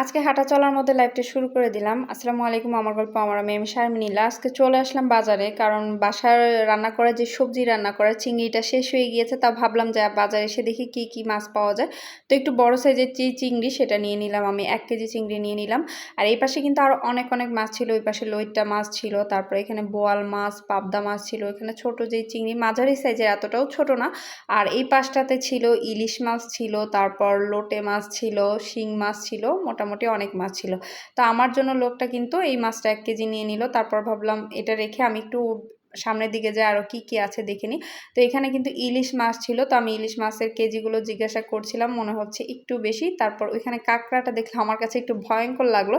আজকে হাঁটা চলার মধ্যে লাইভটা শুরু করে দিলাম। আসসালামু আলাইকুম, আমার গল্প, আমার আমি আমি শারমিনীলা। আজকে চলে আসলাম বাজারে, কারণ বাসার রান্না করে, যে সবজি রান্না করা, চিংড়িটা শেষ হয়ে গিয়েছে, তা ভাবলাম যে বাজারে এসে দেখি কি কি মাছ পাওয়া যায়। তো একটু বড় সাইজের যে চিংড়ি সেটা নিয়ে নিলাম আমি, এক কেজি চিংড়ি নিয়ে নিলাম। আর এই পাশে কিন্তু আরও অনেক অনেক মাছ ছিল, ওই পাশে লইট্টা মাছ ছিল, তারপরে এখানে বোয়াল মাছ, পাবদা মাছ ছিল, এখানে ছোট যে চিংড়ি, মাঝারি সাইজের এতটাও ছোট না। আর এই পাশটাতে ছিল ইলিশ মাছ ছিল, তারপর লোটে মাছ ছিল, শিং মাছ ছিল মোটামুটি অনেক মাছ ছিল। তো আমার জন্য লোকটা কিন্তু এই মাছটা এক কেজি নিয়ে নিল। তারপর ভাবলাম এটা রেখে আমি একটু সামনের দিকে যে আরও কী কী আছে দেখে নিই। তো এখানে কিন্তু ইলিশ মাছ ছিল, তো আমি ইলিশ মাছের কেজিগুলো জিজ্ঞাসা করছিলাম, মনে হচ্ছে একটু বেশি। তারপর ওইখানে কাঁকড়াটা দেখলে আমার কাছে একটু ভয়ঙ্কর লাগল।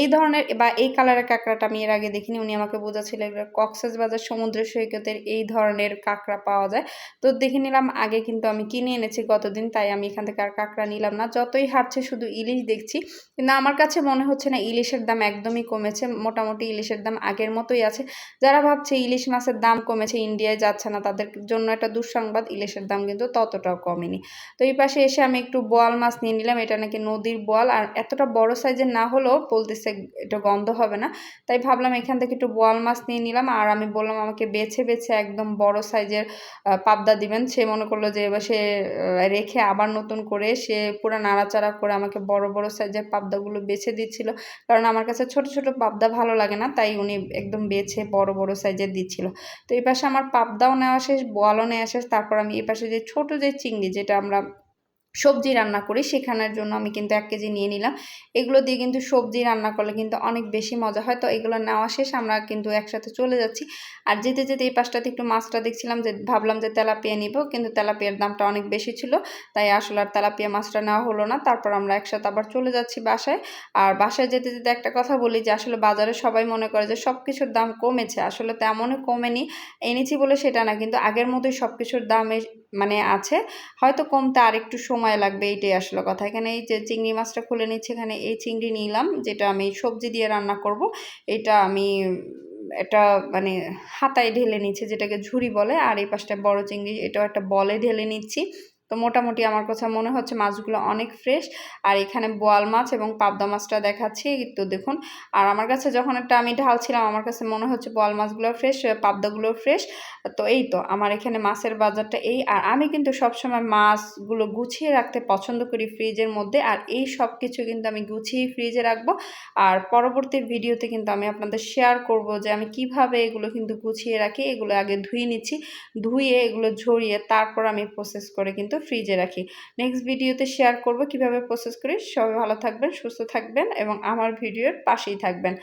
এই ধরনের বা এই কালারের কাঁকড়াটা আমি এর আগে দেখিনি, উনি আমাকে বোঝাচ্ছিল কক্সেস বাজার সমুদ্র সৈকতের এই ধরনের কাঁকড়া পাওয়া যায়। তো দেখে নিলাম, আগে কিন্তু আমি কিনে এনেছি গতদিন, তাই আমি এখান থেকে আর কাঁকড়া নিলাম না। যতই হাঁটছে শুধু ইলিশ দেখছি, কিন্তু আমার কাছে মনে হচ্ছে না ইলিশের দাম একদমই কমেছে, মোটামুটি ইলিশের দাম আগের মতোই আছে। যারা ভাবছে ইলিশ মাছের দাম কমেছে, ইন্ডিয়ায় যাচ্ছে না, তাদের জন্য একটা দুঃসংবাদ, ইলিশের দাম কিন্তু ততটাও কমেনি। তো এই পাশে এসে আমি একটু বোয়াল মাছ নিয়ে নিলাম, এটা নাকি নদীর বোয়াল, আর এতটা বড় সাইজের না হলেও বলতেছে এটা গন্ধ হবে না। তাই ভাবলাম এখান থেকে একটু বোয়াল মাছ নিয়ে নিলাম, আর আমি বললাম আমাকে বেছে বেছে একদম বড় সাইজের পাবদা দিবেন। সে মনে করল যে এবার সে রেখে আবার নতুন করে সে পুরো নাড়াচাড়া করে আমাকে বড় বড় সাইজের পাবদাগুলো বেছে দিচ্ছিল। কারণ আমার কাছে ছোট ছোট পাবদা ভালো লাগে না, তাই উনি একদম বেছে বড় বড় সাইজের দিচ্ছিল। তো এই পাশে আমার পাবদাও নেওয়া শেষ, বোয়ালও নেওয়া শেষ, তারপর আমি এই পাশে যে ছোটো যে চিংড়ি যেটা আমরা সবজি রান্না করি, সেখানের জন্য আমি কিন্তু এক কেজি নিয়ে নিলাম। এগুলো দিয়ে কিন্তু সবজি রান্না করলে কিন্তু অনেক বেশি মজা হয়। তো এগুলো নেওয়া শেষ, আমরা কিন্তু একসাথে চলে যাচ্ছি। আর যেতে যেতে এই পাশটাতে একটু মাছটা দেখছিলাম যে, ভাবলাম যে তেলাপিয়া নিব, কিন্তু তেলাপিয়ার দামটা অনেক বেশি ছিল। তাই আসলে আর তেলাপিয়া মাছটা নেওয়া হলো না। তারপর আমরা একসাথে আবার চলে যাচ্ছি বাসায়। আর বাসায় যেতে যেতে একটা কথা বলি যে, আসলে বাজারে সবাই মনে করে যে সব কিছুর দাম কমেছে। আসলে তেমনই কমেনি। এনেছি বলে সেটা না, কিন্তু আগের মতোই সব কিছুর দাম মানে আছে। হয়তো কমতে আর একটু সময় লাগবে, এইটাই আসলে কথা। এখানে এই যে চিংড়ি মাছটা খুলে নিচ্ছে, এখানে এই চিংড়ি নিলাম, যেটা আমি সবজি দিয়ে রান্না করব। এটা আমি এটা মানে হাতায় ঢেলে নিচ্ছে, যেটাকে ঝুড়ি বলে, আর এই পাশটা বড় চিংড়ি, এটাও একটা বলে ঢেলে নিচ্ছি। তো মোটামুটি আমার কাছে মনে হচ্ছে মাছগুলো অনেক ফ্রেশ আর এখানে বোয়াল মাছ এবং পাবদা মাছটা দেখাচ্ছি। তো দেখুন, আর আমার কাছে যখন একটা আমি ঢালছিলাম, আমার কাছে মনে হচ্ছে বোয়াল মাছগুলো ফ্রেশ পাবদাগুলো ফ্রেশ তো এই তো, আমার এখানে মাছের বাজারটা এই। আর আমি কিন্তু সবসময় মাছগুলো গুছিয়ে রাখতে পছন্দ করি ফ্রিজের মধ্যে। আর এই সব কিছু কিন্তু আমি গুছিয়ে ফ্রিজে রাখব। আর পরবর্তী ভিডিওতে কিন্তু আমি আপনাদের শেয়ার করব যে আমি কীভাবে এগুলো কিন্তু গুছিয়ে রাখি, এগুলো আগে ধুয়ে নিচ্ছি, ধুয়ে এগুলো ঝরিয়ে তারপর আমি প্রসেস করে কিন্তু ফ্রিজে রাখি। নেক্সট ভিডিওতে শেয়ার করব কীভাবে প্রসেস করি। সবাই ভালো থাকবেন, সুস্থ থাকবেন এবং আমার ভিডিওর পাশেই থাকবেন।